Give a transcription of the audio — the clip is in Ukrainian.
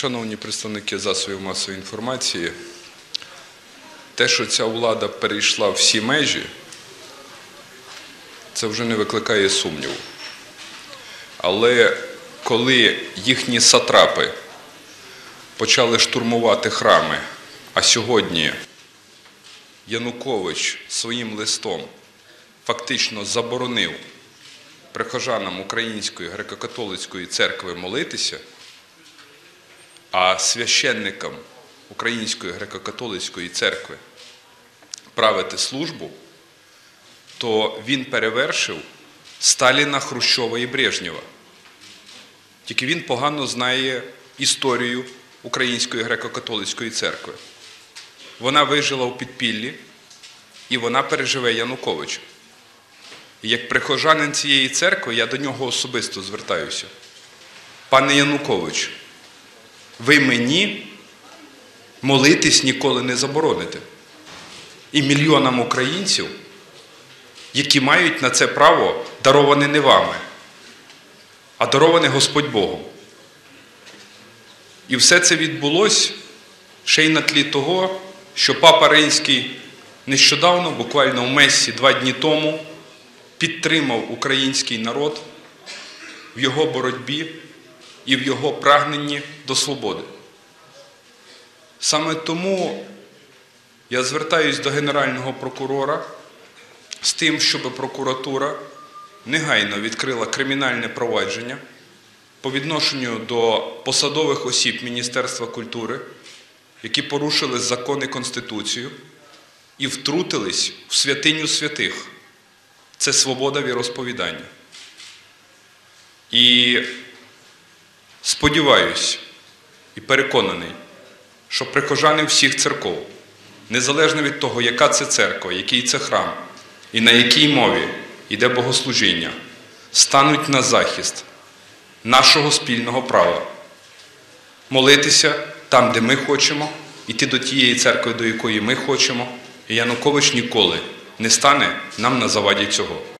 Шановні представники засобів масової інформації, те, що ця влада перейшла всі межі, це вже не викликає сумніву. Але коли їхні сатрапи почали штурмувати храми, а сьогодні Янукович своїм листом фактично заборонив прихожанам Української греко-католицької церкви молитися, а священникам Української греко-католицької церкви правити службу, то він перевершив Сталіна, Хрущова і Брежнєва. Тільки він погано знає історію Української греко-католицької церкви. Вона вижила у підпіллі і вона переживе Януковича. І як прихожанин цієї церкви, я до нього особисто звертаюся. Пане Янукович, ви мені молитись ніколи не забороните. І мільйонам українців, які мають на це право, дароване не вами, а дароване Господь Богом. І все це відбулося ще й на тлі того, що Папа Римський нещодавно, буквально в Мессі два дні тому, підтримав український народ в його боротьбі і в його прагненні до свободи. Саме тому я звертаюсь до Генерального прокурора з тим, щоб прокуратура негайно відкрила кримінальне провадження по відношенню до посадових осіб Міністерства культури, які порушили закон і Конституцію і втрутились в святиню святих. Це свобода віросповідання. І сподіваюсь і переконаний, що прихожани всіх церков, незалежно від того, яка це церква, який це храм і на якій мові йде богослужіння, стануть на захист нашого спільного права молитися там, де ми хочемо, йти до тієї церкви, до якої ми хочемо. І Янукович ніколи не стане нам на заваді цього.